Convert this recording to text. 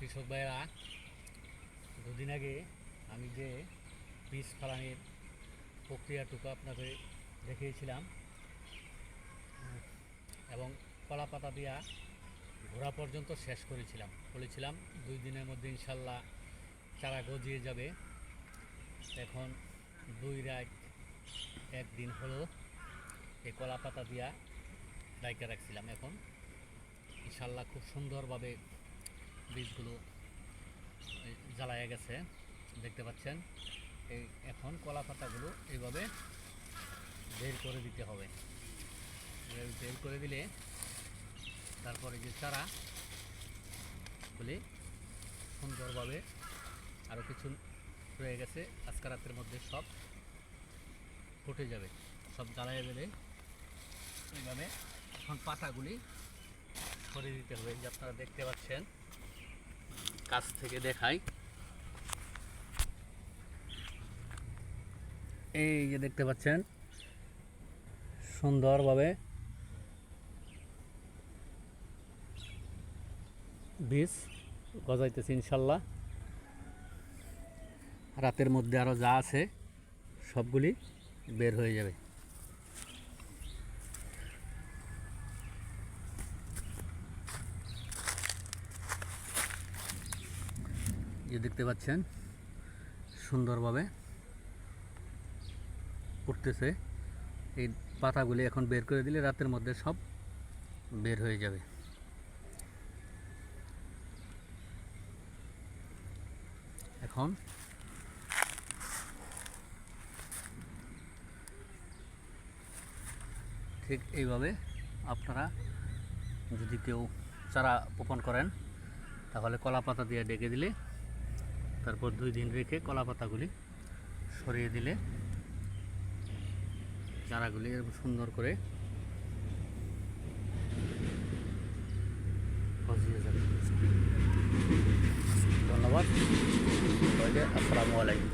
কৃষক ভাইরা দুদিন আগে আমি যে বীজ ফলানির প্রক্রিয়াটুকু আপনাকে দেখিয়েছিলাম, এবং কলা পাতা দিয়া ঘোরা পর্যন্ত শেষ করেছিলাম। বলেছিলাম, দুই দিনের মধ্যে ইনশাল্লাহ চারা গজিয়ে যাবে। এখন দুই রাত একদিন হলো এই কলা পাতা দিয়া ডাইকে রাখছিলাম। এখন ইনশাল্লাহ খুব সুন্দরভাবে বীজগুলো জ্বালায় গেছে, দেখতে পাচ্ছেন। এই, এখন কলা পাতাগুলো এইভাবে বের করে দিতে হবে। বের করে দিলে তারপরে যে চারা গুলি সুন্দরভাবে আরও কিছু রয়ে গেছে, আজকে রাতের মধ্যে সব ফুটে যাবে। সব জ্বালায় গেলে এইভাবে এখন পাতাগুলি সরিয়ে দিতে হবে। যে আপনারা দেখতে পাচ্ছেন কাছ থেকে দেখাই। এই যে দেখতে পাচ্ছেন, সুন্দরভাবে বীজ গজাইতেছে ইনশাল্লাহ। রাতের মধ্যে আরও যা আছে, সবগুলি বের হয়ে যাবে। যে দেখতে পাচ্ছেন, সুন্দরভাবে উঠতেছে। এই পাতাগুলি এখন বের করে দিলে রাতের মধ্যে সব বের হয়ে যাবে। এখন ঠিক এইভাবে আপনারা যদি কেউ চারা বপন করেন, তাহলে কলা পাতা দিয়ে ডেকে দিলে তারপর দুই দিন রেখে কলা পাতাগুলি সরিয়ে দিলে চারাগুলি সুন্দর করে ধন্যবাদ। আসসালামু আলাইকুম।